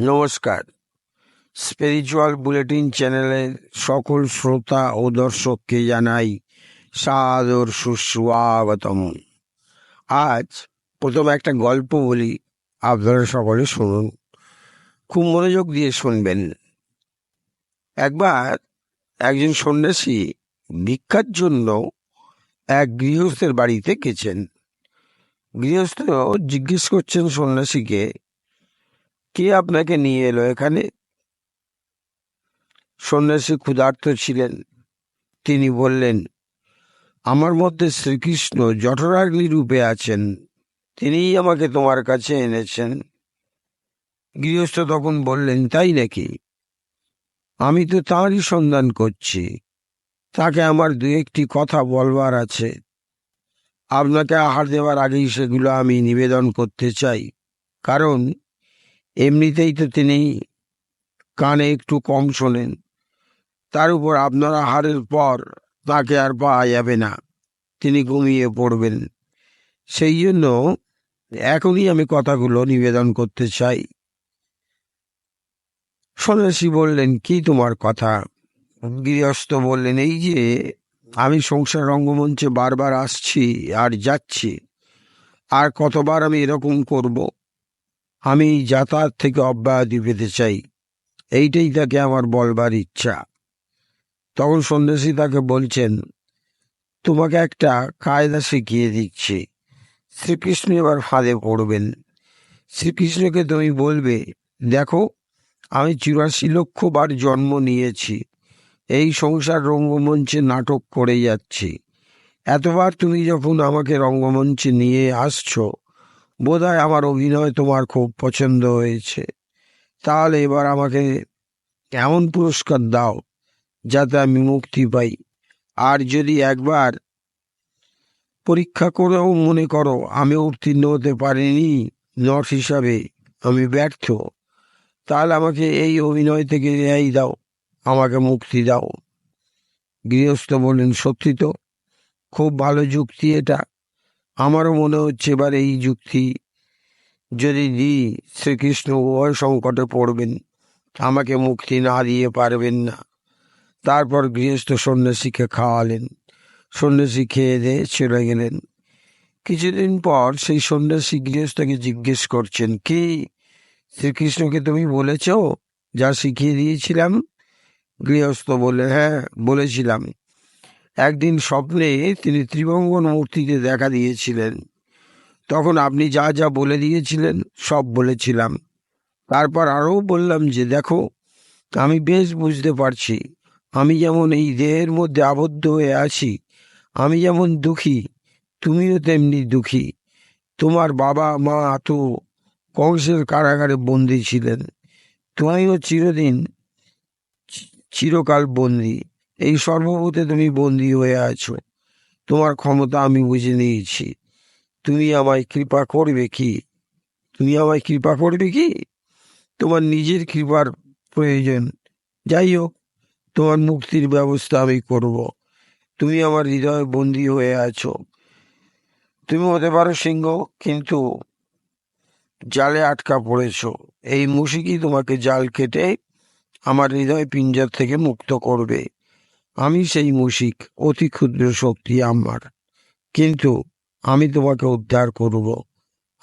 নমস্কার। Spiritual bulletin চ্যানেলের সকল শ্রোতা ও দর্শককে জানাই সাদর সুস্বাগতম। আজ প্রথম একটা গল্প বলি, আপনারা সকলে শুনুন। খুব মনোযোগ দিয়ে শুনবেন। একবার একজন সন্ন্যাসী ভিক্ষার জন্য এক গৃহস্থের বাড়িতে গেছেন। গৃহস্থ জিজ্ঞেস করছেন সন্ন্যাসীকে কে আপনাকে নিয়ে এলো এখানে? সন্ন্যাসী ক্ষুধার্ত ছিলেন। তিনি বললেন, আমার মধ্যে শ্রীকৃষ্ণ জঠরাগ্নি রূপে আছেন। তিনিই আমাকে তোমার কাছে এনেছেন। গৃহস্থ তখন বললেন, তাই নাকি? আমি তো তাঁরই সন্ধান করছি। তাকে আমার দু একটি কথা বলবার আছে। আপনাকে আহার দেওয়ার আগেই সেগুলো আমি নিবেদন করতে চাই। কারণ এমনিতেই তো তিনি কানে একটু কম শোনেন। তার উপর আপনার আহারের পর তাকে আর পাওয়া যাবে না। তিনি ঘুমিয়ে পড়বেন। সেই জন্য এখনই আমি কথাগুলো নিবেদন করতে চাই। সন্ন্যাসী বললেন, কি তোমার কথা? গৃহস্থ বললেন, এই যে আমি সংসার রঙ্গমঞ্চে বারবার আসছি আর যাচ্ছি। আর কতবার আমি এরকম করব? আমি যাতায়াত থেকে অব্যাহতি পেতে চাই। এইটাই তাকে আমার বলবার ইচ্ছা। তখন সন্ন্যাসী তাকে বলছেন, তোমাকে একটা কায়দা শিখিয়ে দিচ্ছি। শ্রীকৃষ্ণ এবার ফাঁদে পড়বেন। শ্রীকৃষ্ণকে তুমি বলবে, দেখো, আমি চুরাশি লক্ষ বার জন্ম নিয়েছি। এই সংসার রঙ্গমঞ্চে নাটক করে যাচ্ছি। এতবার তুমি যখন আমাকে রঙ্গমঞ্চে নিয়ে আসছো বোধহয় আমার অভিনয় তোমার খুব পছন্দ হয়েছে। তাহলে এবার আমাকে এমন পুরস্কার দাও, যাতে আমি মুক্তি পাই? আর যদি একবার পরীক্ষা করেও মনে করো আমি উত্তীর্ণ হতে পারিনি, নট হিসাবে আমি ব্যর্থ, তাহলে আমাকে এই অভিনয় থেকে রেহাই দাও, আমাকে মুক্তি দাও। গৃহস্থ বললেন, সত্যি তো? খুব ভালো যুক্তি এটা। আমারও মনে হচ্ছে এবার এই যুক্তি যদি দিই, শ্রীকৃষ্ণ উভয় সংকটে পড়বেন, আমাকে মুক্তি না দিয়ে পারবেন না। তারপর গৃহস্থ সন্ন্যাসীকে খাওয়ালেন, সন্ন্যাসী খেয়ে দিয়ে চলে গেলেন। কিছুদিন পর সেই সন্ন্যাসী গৃহস্থকে জিজ্ঞেস করছেন, কি, শ্রীকৃষ্ণকে তুমি বলেছ যা শিখিয়ে দিয়েছিলাম? গৃহস্থ বলে হ্যাঁ বলেছিলাম। একদিন স্বপ্নে তিনি ত্রিভঙ্গন মূর্তিতে দেখা দিয়েছিলেন। তখন আপনি যা যা বলে দিয়েছিলেন, সব বলেছিলাম। তারপর আরও বললাম যে, দেখো, আমি বেশ বুঝতে পারছি। আমি যেমন এই দেহের মধ্যে আবদ্ধ হয়ে আছি, আমি যেমন দুঃখী, তুমিও তেমনি দুঃখী। তোমার বাবা, মা তো কংসের কারাগারে বন্দী ছিলেন। তুমিও চিরদিন চিরকাল বন্দী। এই সর্বভূতে তুমি বন্দী হয়ে আছো। তোমার ক্ষমতা আমি বুঝে নিয়েছি। তুমি আমায় কৃপা করবে কি? তুমি আমায় কৃপা করবে কি? তোমার নিজের কৃপার প্রয়োজন। যাই হোক, তোমার মুক্তির ব্যবস্থা আমি করব। তুমি আমার হৃদয়ে বন্দী হয়ে আছো। তুমি হতে পারো সিংহ, কিন্তু জালে আটকা পড়েছ। এই মুশিকই তোমাকে জাল কেটে আমার হৃদয় পিঞ্জার থেকে মুক্ত করবে। আমি সেই মুশিক, অতি ক্ষুদ্র শক্তি আমার। কিন্তু আমি তোমাকে উদ্ধার করব।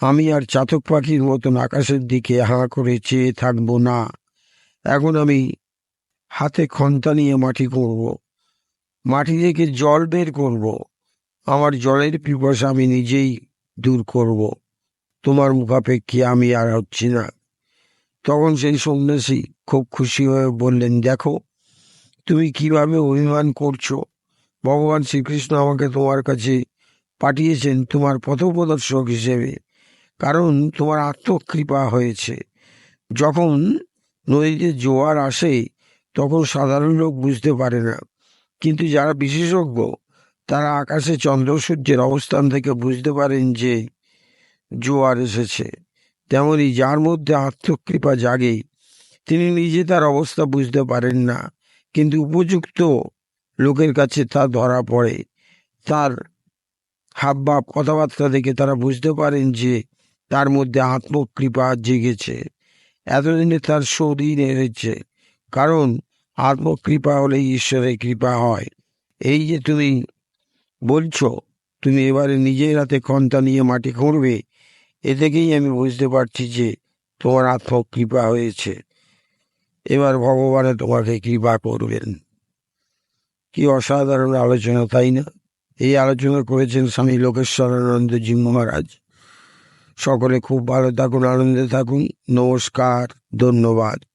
আমি আর চাতক পাখির মতন আকাশের দিকে হাঁ করে চেয়ে থাকব না। এখন আমি হাতে খন্তা নিয়ে মাটি করব। মাটি থেকে জল বের করব। আমার জলের পিপাসা আমি নিজেই দূর করব। তোমার মুখাপেক্ষী আমি আর হচ্ছি না। তখন সেই সন্ন্যাসী খুব খুশি হয়ে বললেন, দেখো তুমি কীভাবে অভিমান করছ? ভগবান শ্রীকৃষ্ণ আমাকে তোমার কাছে পাঠিয়েছেন তোমার পথপ্রদর্শক হিসেবে, কারণ তোমার আত্মকৃপা হয়েছে। যখন নদীতে জোয়ার আসে, তখন সাধারণ লোক বুঝতে পারে না। কিন্তু যারা বিশেষজ্ঞ, তারা আকাশে চন্দ্র সূর্যের অবস্থান থেকে বুঝতে পারেন যে জোয়ার এসেছে। তেমনি যার মধ্যে আত্মকৃপা জাগে, তিনি নিজে তার অবস্থা বুঝতে পারেন না। কিন্তু উপযুক্ত লোকের কাছে তা ধরা পড়ে। তার হাবভাব কথাবার্তা দেখে তারা বুঝতে পারেন যে তার মধ্যে আত্মকৃপা জেগেছে। এতদিনে তার সুদিন এসেছে কারণ আত্মকৃপা হলেই ঈশ্বরের কৃপা হয়। এই যে তুমি বলছো, তুমি এবারে নিজের হাতে কন্তা নিয়ে মাটি খুঁড়বে, এ থেকেই আমি বুঝতে পারছি যে তোমার আত্মকৃপা হয়েছে। এবার ভগবানের তোমাকে কৃপা করবেন। কি অসাধারণ আলোচনা, তাই না? এই আলোচনা করেছেন স্বামী লোকেশ্বরানন্দ লোকেশ্বরানন্দজি মহারাজ। সকলে খুব ভালো থাকুন, আনন্দে থাকুন। নমস্কার, ধন্যবাদ।